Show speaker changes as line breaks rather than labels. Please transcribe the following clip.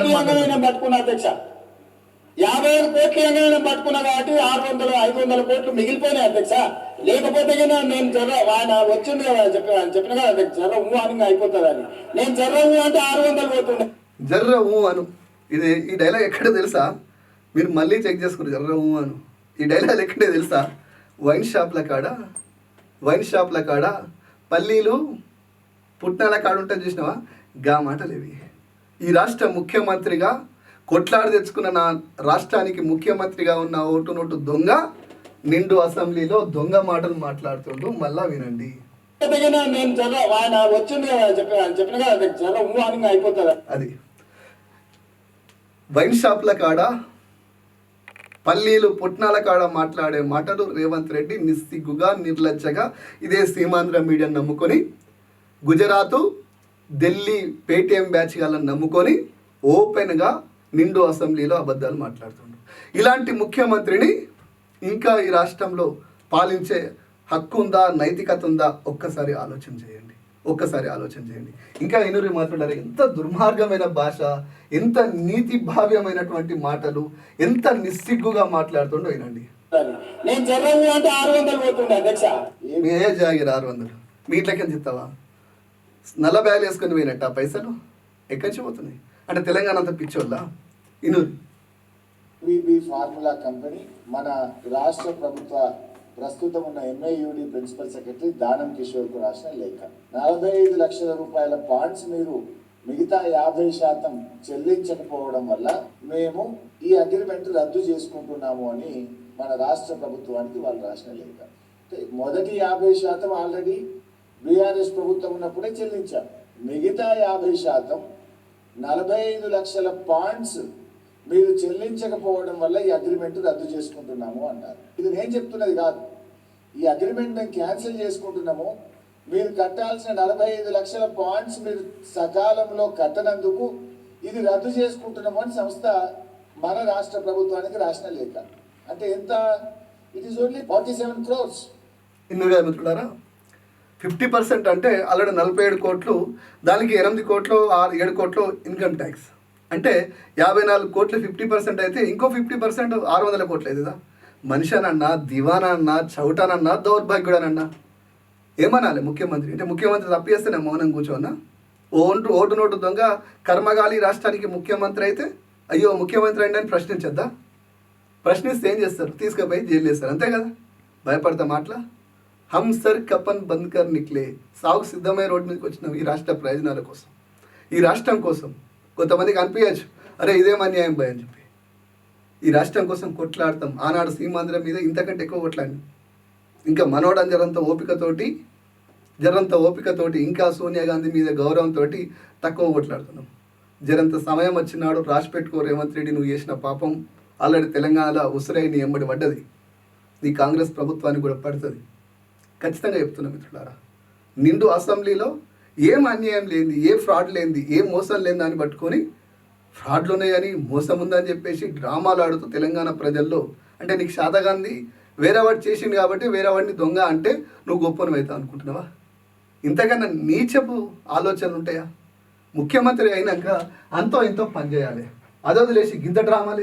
నేను పట్టుకున్నా అధ్యక్ష. యాభై ఆరు కోట్లు ఏమైనా పట్టుకున్నా కాబట్టి ఆరు వందలు ఐదు వందల కోట్లు మిగిలిపోయినాయి అధ్యక్ష. లేకపోతే గిన నేను జర్ర ఆయన వచ్చింది కదా చెప్పి చెప్పిన కదా అధ్యక్ష జర్ర ఊ అని అయిపోతుంది అని నేను జర్ర ఊ అంటే ఆరు వందలు పోతుండే.
జర్ర ఊ అను. ఇది ఈ డైలాగ్ ఎక్కడ తెలుసా? మీరు మళ్ళీ చెక్ చేసుకుని జర్ర ఊ అను. ఈ డైలాగ్ ఎక్కడే తెలుసా? వైన్ షాప్ల కాడ వైన్ షాప్ల కాడ పల్లీలు పుట్నాల కాడ ఉంటుంది చూసినావా? గా మాటలు ఇవి ఈ రాష్ట్ర ముఖ్యమంత్రిగా కొట్లాడి తెచ్చుకున్న నా రాష్ట్రానికి ముఖ్యమంత్రిగా ఉన్న ఓటు నోటు దొంగ నిండు అసెంబ్లీలో దొంగ మాటలు మాట్లాడుతుండు. మళ్ళా వినండి.
నేను ఆయన వచ్చింది చెప్పిన అయిపోతుంది.
అది. వైన్ షాప్ల కాడ పల్లీలు పుట్నాల కాడ మాట్లాడే మాటలు రేవంత్ రెడ్డి నిస్సిగ్గుగా నిర్లజ్జగా ఇదే సీమాంధ్ర మీడియాను నమ్ముకొని గుజరాత్ ఢిల్లీ పేటీఎం బ్యాచ్ గాలను నమ్ముకొని ఓపెన్గా నిండు అసెంబ్లీలో అబద్ధాలు మాట్లాడుతుండ్రు. ఇలాంటి ముఖ్యమంత్రిని ఇంకా ఈ రాష్ట్రంలో పాలించే హక్కు ఉందా నైతికత ఉందా? ఒక్కసారి ఆలోచన చేయండి. ఒక్కసారి ఆలోచన చేయండి. ఇంకా ఎనురి మాట్లాడారు. ఎంత దుర్మార్గమైన భాష ఎంత నీతి భావ్యమైనటువంటి మాటలు ఎంత నిస్సిగ్గుగా మాట్లాడుతుండో వినండి.
నేను ఆరు వందలు పోతుండే అధ్యక్ష.
ఏ జాగిర ఆరు వందలు? మీ ఇంట్లోకి చెప్తావా నల్ల బ్యాగులు వేసుకొని పోయినట్టు ఆ పైసలు? ఎక్కడి నుంచి పోతున్నాయి అంటే తెలంగాణ అంత పిచ్చోళ్ళ? ఇనూరి
బీబీ ఫార్ములా కంపెనీ మన రాష్ట్ర ప్రభుత్వ ప్రస్తుతం ఉన్న ఎంఐయుడి ప్రిన్సిపల్ సెక్రటరీ దానం కిషోర్కు రాసిన లేఖ. నలభై ఐదు లక్షల రూపాయల బాండ్స్ మీరు మిగతా యాభై శాతం చెల్లించకపోవడం వల్ల మేము ఈ అగ్రిమెంట్ రద్దు చేసుకుంటున్నాము అని మన రాష్ట్ర ప్రభుత్వానికి వాళ్ళు రాసిన లేఖ. అంటే మొదటి యాభై శాతం ఆల్రెడీ బీఆర్ఎస్ ప్రభుత్వం ఉన్నప్పుడే చెల్లించాం మిగతా యాభై శాతం నలభై ఐదు లక్షల పాయింట్స్ మీరు చెల్లించకపోవడం వల్ల ఈ అగ్రిమెంట్ రద్దు చేసుకుంటున్నాము అన్నారు. ఇది నేను చెప్తున్నది కాదు. ఈ అగ్రిమెంట్ మేము క్యాన్సిల్ చేసుకుంటున్నాము. మీరు కట్టాల్సిన నలభై ఐదు లక్షల పాయింట్స్ మీరు సకాలంలో కట్టనందుకు ఇది రద్దు చేసుకుంటున్నాము అని సంస్థ మన రాష్ట్ర ప్రభుత్వానికి రాసిన లేఖ. అంటే ఎంత? It is only forty seven crores
మిత్రులారా? ఫిఫ్టీ పర్సెంట్ అంటే ఆల్రెడీ నలభై ఏడు కోట్లు దానికి ఎనిమిది కోట్లు ఆరు ఏడు కోట్లు ఇన్కమ్ ట్యాక్స్ అంటే యాభై నాలుగు కోట్లు ఫిఫ్టీ పర్సెంట్ అయితే ఇంకో ఫిఫ్టీ పర్సెంట్ ఆరు వందల కోట్లు అవుతుందా మనిషినన్నా దివానన్నా చౌటానన్నా దౌర్భాగ్యుడనన్నా ఏమనాలి ముఖ్యమంత్రి? అంటే ముఖ్యమంత్రి తప్పిస్తే నేను మౌనం కూర్చోనా? ఓటు ఓటు నోటు దొంగ కర్మగాలి రాష్ట్రానికి ముఖ్యమంత్రి అయితే? అయ్యో ముఖ్యమంత్రి అండి అని ప్రశ్నించద్దా? ప్రశ్నిస్తే ఏం చేస్తారు? తీసుకుపోయి జైలు చేస్తారు అంతే కదా? భయపడతా మాటలా? హమ్ సర్ కపన్ బంద్కర్ నిక్లే సాగుకు సిద్ధమయ్యే రోడ్డు మీదకి వచ్చినాం ఈ రాష్ట్ర ప్రయోజనాల కోసం. ఈ రాష్ట్రం కోసం కొంతమందికి అనిపించచ్చు అరే ఇదేం అన్యాయం భయ అని చెప్పి. ఈ రాష్ట్రం కోసం కొట్లాడతాం ఆనాడు సీమాంధ్రం మీద ఇంతకంటే ఎక్కువ కొట్లాడి ఇంకా మనోడం జరంత ఓపికతోటి జరంత ఓపికతోటి ఇంకా సోనియా గాంధీ మీద గౌరవంతో తక్కువ కొట్లాడుతున్నాం. జరంత సమయం వచ్చినాడు రాసి పెట్టుకో రేవంత్ రెడ్డి నువ్వు చేసిన పాపం ఆల్రెడీ తెలంగాణలో ఉసిరై నీ ఎంబడి పడ్డది. నీ కాంగ్రెస్ ప్రభుత్వానికి కూడా పడుతుంది. ఖచ్చితంగా చెప్తున్నా మిత్రులారా. నిండు అసెంబ్లీలో ఏం అన్యాయం లేని ఏ ఫ్రాడ్ లేనిది ఏ మోసం లేని దాన్ని పట్టుకొని ఫ్రాడ్లు ఉన్నాయని మోసం ఉందని చెప్పేసి డ్రామాలు ఆడుతూ తెలంగాణ ప్రజల్లో. అంటే నీకు శాతగాంధీ వేరే వాడు చేసిండు కాబట్టి వేరే వాడిని దొంగ అంటే నువ్వు గొప్పనవుతావు అనుకుంటున్నావా? ఇంతకన్నా నీచపు ఆలోచనలు ఉంటాయా? ముఖ్యమంత్రి అయినాక అంతో ఇంతో పనిచేయాలి అదొదిలేసి గింత డ్రామాలు